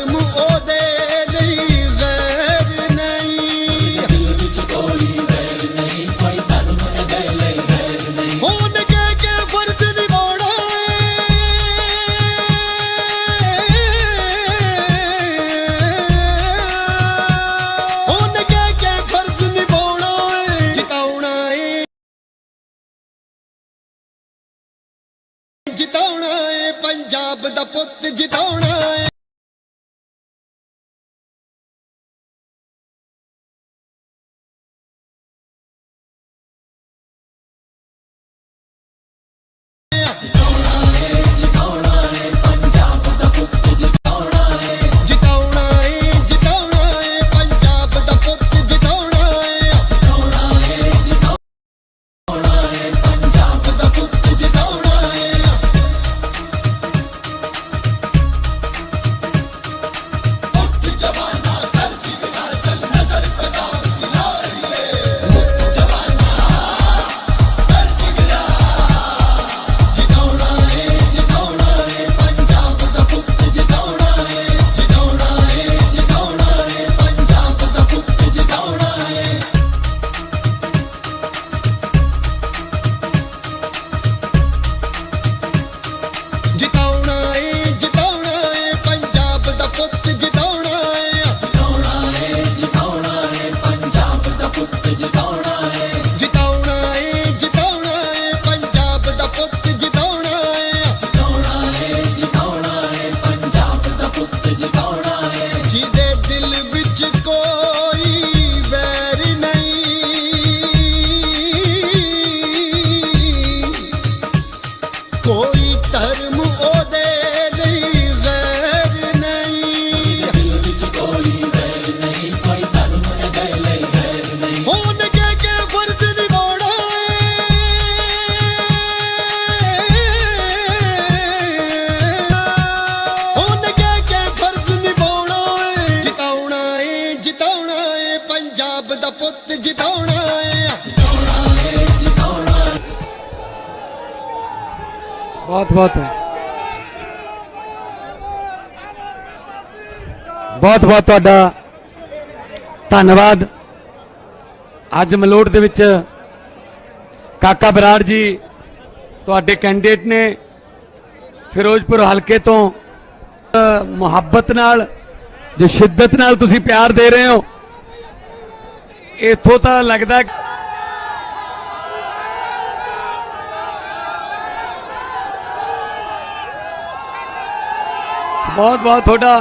ਉਹਦੇ ਲਈ ਵੈਰ ਨਹੀਂ। ਹੋਣ ਫਰਜ਼ ਨਿਭਾਉਣਾ? ਫਰਜ਼ ਨਿਭਾਉਣਾ ਜਿਤਾਉਣਾ ਏ। ਜਿਤਾਉਣਾ ਏ, ਪੰਜਾਬ ਦਾ ਪੁੱਤ ਜਿਤਾਉਣਾ ਏ। ਰੱਬ ਦਾ ਪੁੱਤ ਜਿਤਾਉਣਾ ਏ ਬਹੁਤ ਬਹੁਤ। ਬਹੁਤ ਬਹੁਤ ਤੁਹਾਡਾ ਧੰਨਵਾਦ। ਅੱਜ ਮਲੋਟ ਦੇ ਵਿੱਚ ਕਾਕਾ ਬਰਾੜ ਜੀ ਤੁਹਾਡੇ ਕੈਂਡੀਡੇਟ ਨੇ ਫਿਰੋਜ਼ਪੁਰ ਹਲਕੇ ਤੋਂ ਮੁਹੱਬਤ ਨਾਲ, ਜੇ ਸ਼ਿੱਦਤ ਨਾਲ ਤੁਸੀਂ ਪਿਆਰ ਦੇ ਰਹੇ ਹੋ इथों त लगता बहुत बहुत थोड़ा